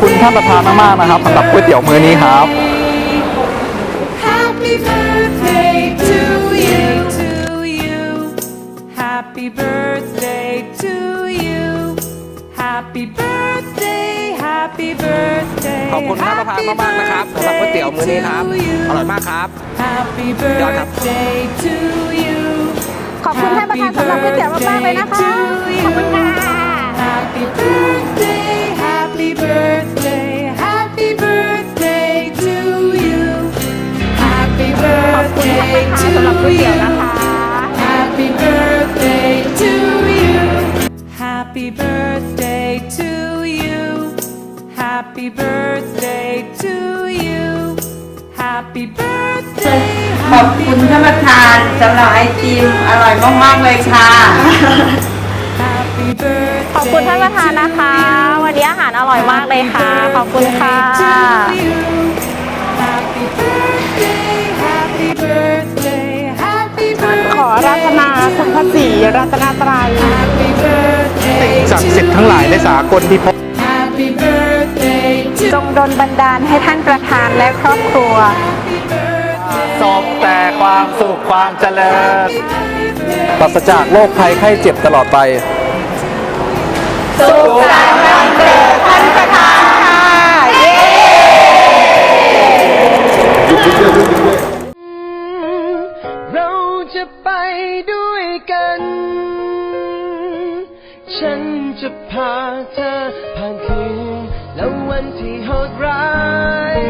คุณท่านประธานมากๆนะครับสำหรับก๋วยเตี๋ยวมื้อนี้ครับ Happy birthday to you to you Happy birthday to you Happy birthday Happy birthday ขอบคุณท่านประธานมากๆนะครับสำหรับก๋วยเตี๋ยวมื้อนี้ครับ อร่อยมากครับ Happy ยอดครับ birthday to you ขอบคุณท่านประธานสำหรับก๋วยเตี๋ยวมากๆเลยนะคะ ขอบคุณค่ะ ก๋วยเตี๋ยวนะคะ you Happy birthday to you. Happy birthday to you. Happy birthday to you. Happy birthday. ขอบคุณท่านประธานสำหรับไอติมอร่อยมาก ๆ เลยค่ะ Happy birthday. ขอบคุณท่านประธานนะคะ วันนี้อาหารอร่อยมากเลยค่ะ ขอบคุณค่ะ Happy คุณพระศรีรัตนาตรัย Happy birthday. ศักดิ์สิทธิ์ทั้งหลายในสากลที่พบ Happy birthday to จงดลบันดาลให้ท่านประธานและครอบครัวสบแต่ความสุขความเจริญปราศจากโรคภัยไข้เจ็บตลอดไป สุขสัน ฉันจะพาเธอผ่านคืนแล้ววันที่โหดร้าย